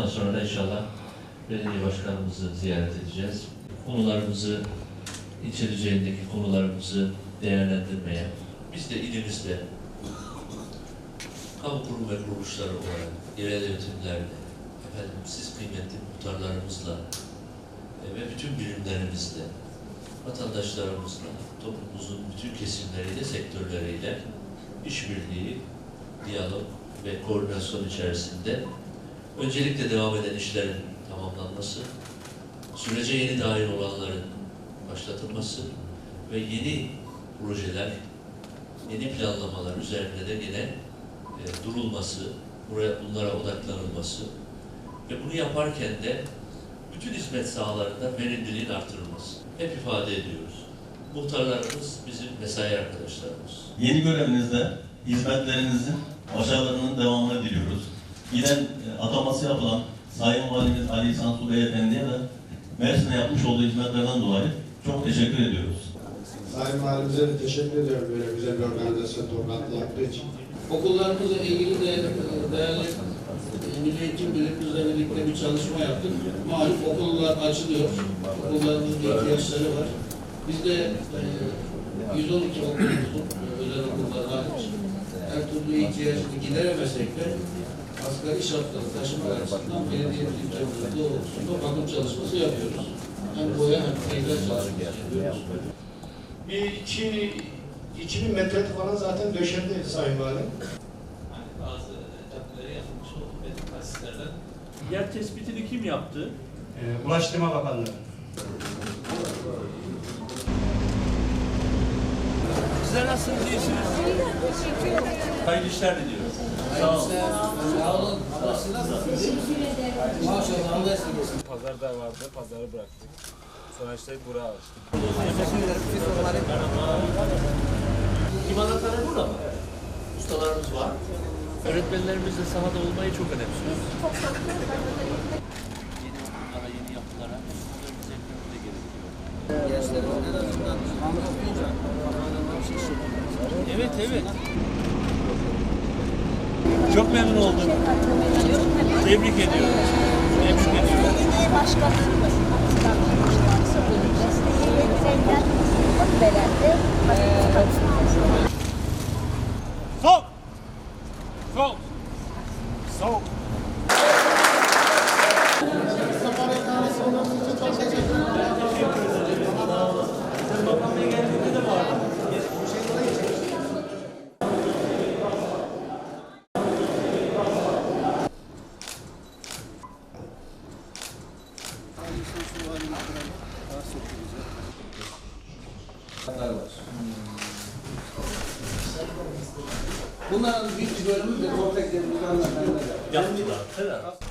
Ondan sonra da inşallah belediye başkanımızı ziyaret edeceğiz. Konularımızı, ilçe düzeyindeki konularımızı değerlendirmeye, biz de ilimizde kamu kurum ve kuruluşları olarak, yerel yönetimlerle, efendim siz kıymetli muhtarlarımızla e, ve bütün birimlerimizle, vatandaşlarımızla, toplumumuzun bütün kesimleriyle, sektörleriyle işbirliği, diyalog ve koordinasyon içerisinde öncelikle devam eden işlerin tamamlanması, sürece yeni dahil olanların başlatılması ve yeni projeler, yeni planlamalar üzerinde de yine e, durulması, buraya bunlara odaklanılması ve bunu yaparken de bütün hizmet sahalarında verimliliğin artırılması. Hep ifade ediyoruz. Muhtarlarımız bizim mesai arkadaşlarımız. Yeni görevinizde hizmetlerinizin başarılarının devamını diliyoruz. Yine e, ataması yapılan Sayın Valimiz Ali İhsan Su Beyefendi'ye de Mersin'e yapmış olduğu hizmetlerden dolayı çok teşekkür ediyoruz. Sayın Valimize de teşekkür ediyorum böyle güzel bir organizasyon toplantı yaptığı için. Okullarımızla ilgili de e, değerli Milli Eğitim Müdürümüzle birlikte bir çalışma yaptık. Malum okullar açılıyor. Okullarımızın bir ihtiyaçları var. Biz de e, 112 okulumuzun e, özel okullar hariç her türlü ihtiyacını gideremesek de asgari şartları taşıma açısından belediyemiz imkanları doğrultusunda bakım çalışması yapıyoruz. Hem boya hem peyzaj çalışması yapıyoruz. Bir iki, 2000 metre falan zaten döşendi Sayın Valim. Hani bazı caddelere yapılmış olan beton tesislerden yer tespitini kim yaptı? Ee, Ulaştırma Bakanlığı. Sizler nasılsınız? İyisiniz. Hayırlı işler diliyorum. Olun. Sağ olun. Maşallah Allah esirgesin. Pazarda vardı, pazarı bıraktık. Sonra işte buraya alıştık. İmalatları burada mı? Ustalarımız var. Öğretmenlerimiz de sahada olmayı çok önemsiyoruz. Yeni okullara, yeni yapılara bunların bize eklememiz gerekiyor. Gençlerin en azından söylüyor. Evet, evet. Çok memnun oldum. Tebrik ediyorum. Tebrik ediyorum. Belediye Bunların büyük bir bölümü de Portekiz'de hanımefendiler. Yaptılar. Helal.